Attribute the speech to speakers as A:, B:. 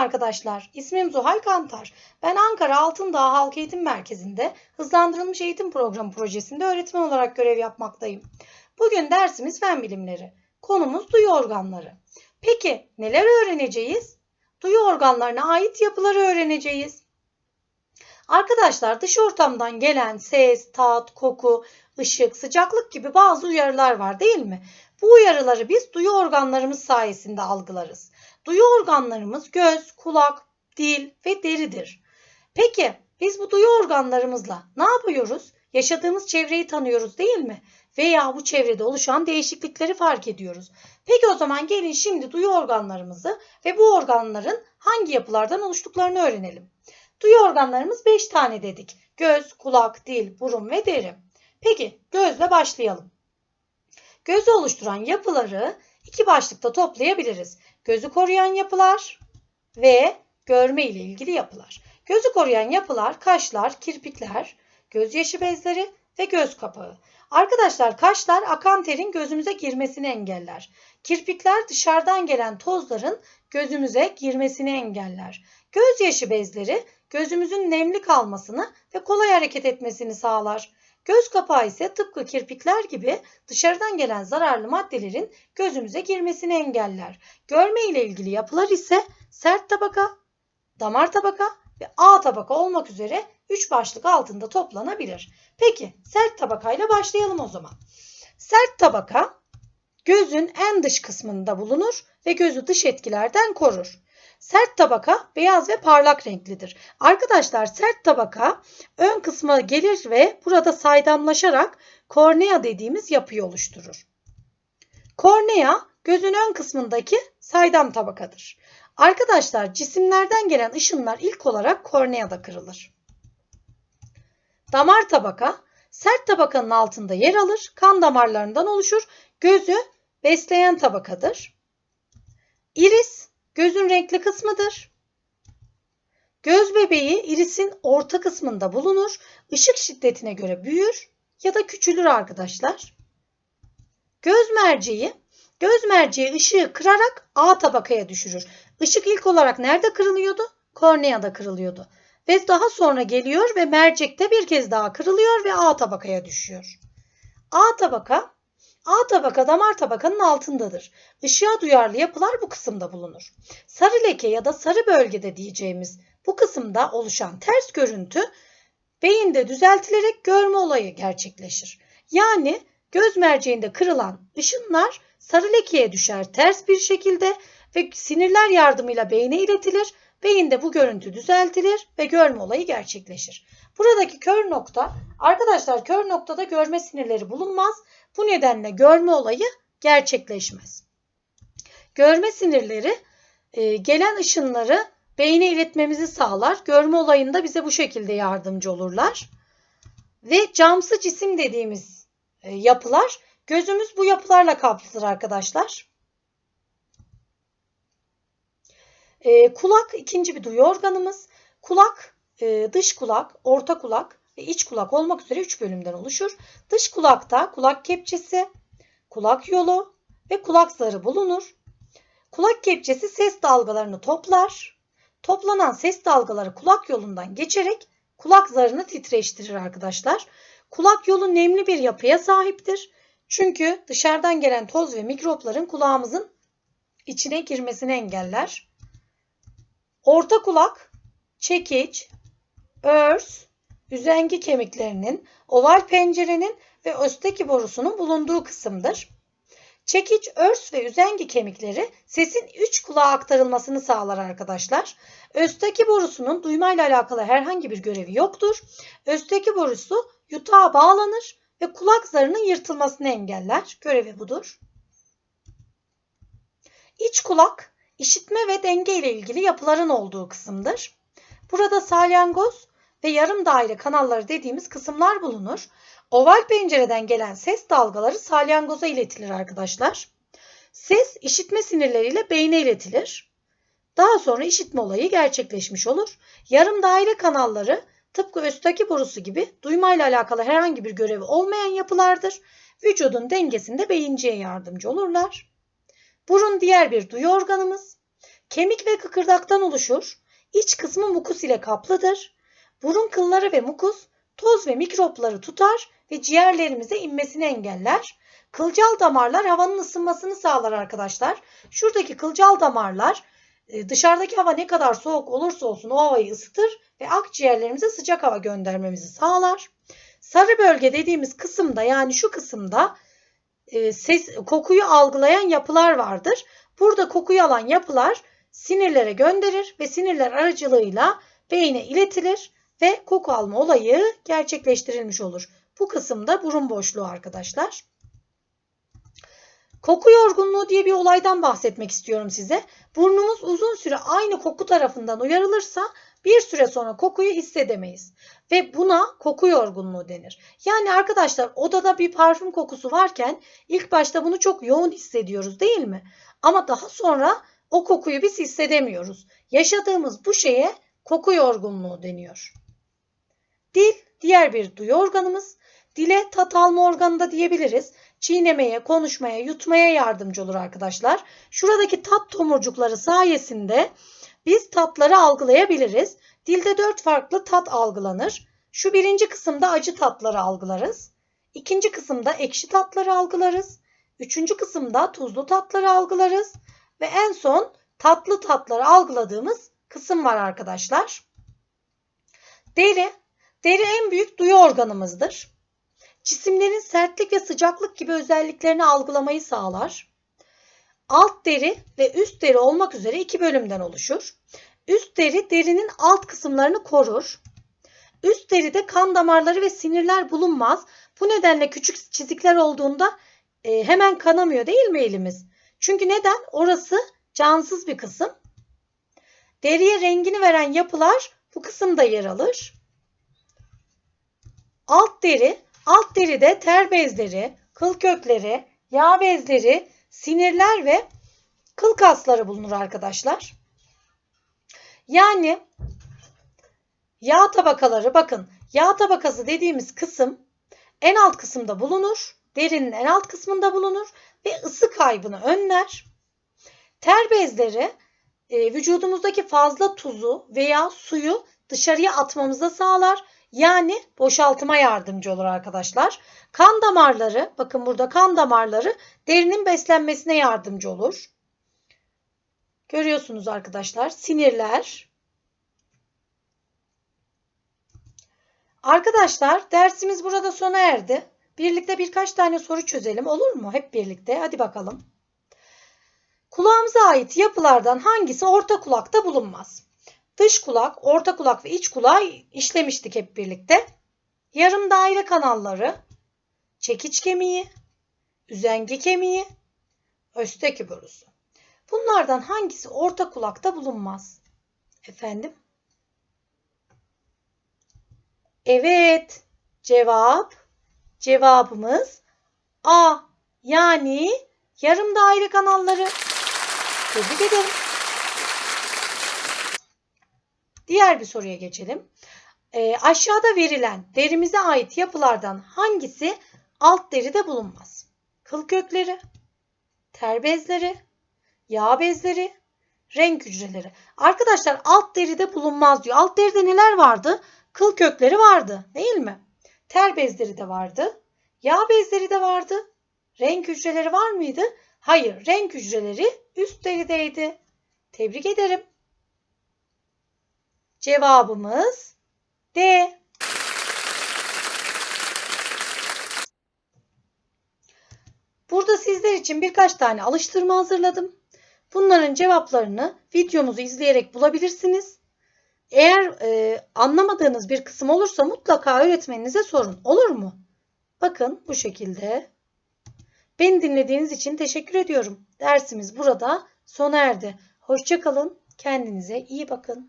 A: arkadaşlar. İsmim Zuhal Kantar. Ben Ankara Altındağ Halk Eğitim Merkezi'nde hızlandırılmış eğitim programı projesinde öğretmen olarak görev yapmaktayım. Bugün dersimiz fen bilimleri. Konumuz duyu organları. Peki neler öğreneceğiz? Duyu organlarına ait yapıları öğreneceğiz. Arkadaşlar dış ortamdan gelen ses, tat, koku, ışık, sıcaklık gibi bazı uyarılar var değil mi? Bu uyarıları biz duyu organlarımız sayesinde algılarız. Duyu organlarımız göz, kulak, dil ve deridir. Peki biz bu duyu organlarımızla ne yapıyoruz? Yaşadığımız çevreyi tanıyoruz değil mi? Veya bu çevrede oluşan değişiklikleri fark ediyoruz. Peki o zaman gelin şimdi duyu organlarımızı ve bu organların hangi yapılardan oluştuklarını öğrenelim. Duyu organlarımız 5 tane dedik. Göz, kulak, dil, burun ve deri. Peki gözle başlayalım. Gözü oluşturan yapıları iki başlıkta toplayabiliriz. Gözü koruyan yapılar ve görme ile ilgili yapılar. Gözü koruyan yapılar kaşlar, kirpikler, gözyaşı bezleri ve göz kapağı. Arkadaşlar kaşlar akan terin gözümüze girmesini engeller. Kirpikler dışarıdan gelen tozların gözümüze girmesini engeller. Gözyaşı bezleri gözümüzün nemli kalmasını ve kolay hareket etmesini sağlar. Göz kapağı ise tıpkı kirpikler gibi dışarıdan gelen zararlı maddelerin gözümüze girmesini engeller. Görme ile ilgili yapılar ise sert tabaka, damar tabaka ve A tabaka olmak üzere 3 başlık altında toplanabilir. Peki sert tabakayla başlayalım o zaman. Sert tabaka gözün en dış kısmında bulunur ve gözü dış etkilerden korur. Sert tabaka beyaz ve parlak renklidir. Arkadaşlar sert tabaka ön kısma gelir ve burada saydamlaşarak kornea dediğimiz yapıyı oluşturur. Kornea gözün ön kısmındaki saydam tabakadır. Arkadaşlar cisimlerden gelen ışınlar ilk olarak korneada kırılır. Damar tabaka sert tabakanın altında yer alır, kan damarlarından oluşur. Gözü besleyen tabakadır. İris gözün renkli kısmıdır. Göz bebeği irisin orta kısmında bulunur. Işık şiddetine göre büyür ya da küçülür arkadaşlar. Göz merceği göz merceği ışığı kırarak A tabakaya düşürür. Işık ilk olarak nerede kırılıyordu? Korneada kırılıyordu. Ve daha sonra geliyor ve mercekte bir kez daha kırılıyor ve A tabakaya düşüyor. A tabaka A tabaka damar tabakanın altındadır. Işığa duyarlı yapılar bu kısımda bulunur. Sarı leke ya da sarı bölgede diyeceğimiz bu kısımda oluşan ters görüntü beyinde düzeltilerek görme olayı gerçekleşir. Yani göz merceğinde kırılan ışınlar sarı lekeye düşer ters bir şekilde ve sinirler yardımıyla beyne iletilir. Beyinde bu görüntü düzeltilir ve görme olayı gerçekleşir. Buradaki kör nokta arkadaşlar kör noktada görme sinirleri bulunmaz. Bu nedenle görme olayı gerçekleşmez. Görme sinirleri e, gelen ışınları beyne iletmemizi sağlar. Görme olayında bize bu şekilde yardımcı olurlar. Ve camsı cisim dediğimiz e, yapılar gözümüz bu yapılarla kaplıdır arkadaşlar. E, kulak ikinci bir duyu organımız. Kulak e, dış kulak, orta kulak ve iç kulak olmak üzere 3 bölümden oluşur. Dış kulakta kulak kepçesi, kulak yolu ve kulak zarı bulunur. Kulak kepçesi ses dalgalarını toplar. Toplanan ses dalgaları kulak yolundan geçerek kulak zarını titreştirir arkadaşlar. Kulak yolu nemli bir yapıya sahiptir. Çünkü dışarıdan gelen toz ve mikropların kulağımızın içine girmesini engeller. Orta kulak, çekiç, örs, üzengi kemiklerinin, oval pencerenin ve östeki borusunun bulunduğu kısımdır. Çekiç, örs ve üzengi kemikleri sesin üç kulağa aktarılmasını sağlar arkadaşlar. Östeki borusunun duymayla alakalı herhangi bir görevi yoktur. Östeki borusu yutağa bağlanır ve kulak zarının yırtılmasını engeller. Görevi budur. İç kulak, işitme ve denge ile ilgili yapıların olduğu kısımdır. Burada salyangoz ve yarım daire kanalları dediğimiz kısımlar bulunur. Oval pencereden gelen ses dalgaları salyangoza iletilir arkadaşlar. Ses işitme sinirleriyle beyne iletilir. Daha sonra işitme olayı gerçekleşmiş olur. Yarım daire kanalları tıpkı östaki borusu gibi duymayla alakalı herhangi bir görevi olmayan yapılardır. Vücudun dengesinde beyinciye yardımcı olurlar. Burun diğer bir duyu organımız. Kemik ve kıkırdaktan oluşur. İç kısmı mukus ile kaplıdır. Burun kılları ve mukus toz ve mikropları tutar ve ciğerlerimize inmesini engeller. Kılcal damarlar havanın ısınmasını sağlar arkadaşlar. Şuradaki kılcal damarlar e, dışarıdaki hava ne kadar soğuk olursa olsun o havayı ısıtır ve akciğerlerimize sıcak hava göndermemizi sağlar. Sarı bölge dediğimiz kısımda yani şu kısımda e, ses, kokuyu algılayan yapılar vardır. Burada kokuyu alan yapılar sinirlere gönderir ve sinirler aracılığıyla beyne iletilir ve koku alma olayı gerçekleştirilmiş olur. Bu kısımda burun boşluğu arkadaşlar. Koku yorgunluğu diye bir olaydan bahsetmek istiyorum size. Burnumuz uzun süre aynı koku tarafından uyarılırsa bir süre sonra kokuyu hissedemeyiz. Ve buna koku yorgunluğu denir. Yani arkadaşlar odada bir parfüm kokusu varken ilk başta bunu çok yoğun hissediyoruz değil mi? Ama daha sonra o kokuyu biz hissedemiyoruz. Yaşadığımız bu şeye koku yorgunluğu deniyor. Dil diğer bir duyu organımız. Dile tat alma organı da diyebiliriz. Çiğnemeye, konuşmaya, yutmaya yardımcı olur arkadaşlar. Şuradaki tat tomurcukları sayesinde biz tatları algılayabiliriz. Dilde dört farklı tat algılanır. Şu birinci kısımda acı tatları algılarız. İkinci kısımda ekşi tatları algılarız. Üçüncü kısımda tuzlu tatları algılarız. Ve en son tatlı tatları algıladığımız kısım var arkadaşlar. Deri. Deri en büyük duyu organımızdır. Cisimlerin sertlik ve sıcaklık gibi özelliklerini algılamayı sağlar. Alt deri ve üst deri olmak üzere iki bölümden oluşur. Üst deri derinin alt kısımlarını korur. Üst deride kan damarları ve sinirler bulunmaz. Bu nedenle küçük çizikler olduğunda e, hemen kanamıyor değil mi elimiz? Çünkü neden? Orası cansız bir kısım. Deriye rengini veren yapılar bu kısımda yer alır. Alt deri, alt deride ter bezleri, kıl kökleri, yağ bezleri, sinirler ve kıl kasları bulunur arkadaşlar. Yani yağ tabakaları bakın yağ tabakası dediğimiz kısım en alt kısımda bulunur. Derinin en alt kısmında bulunur ve ısı kaybını önler. Ter bezleri e, vücudumuzdaki fazla tuzu veya suyu dışarıya atmamıza sağlar. Yani boşaltıma yardımcı olur arkadaşlar. Kan damarları, bakın burada kan damarları derinin beslenmesine yardımcı olur. Görüyorsunuz arkadaşlar. Sinirler. Arkadaşlar dersimiz burada sona erdi. Birlikte birkaç tane soru çözelim olur mu? Hep birlikte. Hadi bakalım. Kulağımıza ait yapılardan hangisi orta kulakta bulunmaz? Dış kulak, orta kulak ve iç kulağı işlemiştik hep birlikte. Yarım daire kanalları, çekiç kemiği, üzengi kemiği, östeki borusu. Bunlardan hangisi orta kulakta bulunmaz? Efendim? Evet. Cevap. Cevabımız A. Yani yarım daire kanalları. Tebrik ederim. Diğer bir soruya geçelim. E, aşağıda verilen derimize ait yapılardan hangisi alt deride bulunmaz? Kıl kökleri, ter bezleri, yağ bezleri, renk hücreleri. Arkadaşlar alt deride bulunmaz diyor. Alt deride neler vardı? Kıl kökleri vardı değil mi? Ter bezleri de vardı. Yağ bezleri de vardı. Renk hücreleri var mıydı? Hayır, renk hücreleri üst derideydi. Tebrik ederim. Cevabımız D. Burada sizler için birkaç tane alıştırma hazırladım. Bunların cevaplarını videomuzu izleyerek bulabilirsiniz. Eğer e, anlamadığınız bir kısım olursa mutlaka öğretmeninize sorun. Olur mu? Bakın bu şekilde. Beni dinlediğiniz için teşekkür ediyorum. Dersimiz burada sona erdi. Hoşçakalın. Kendinize iyi bakın.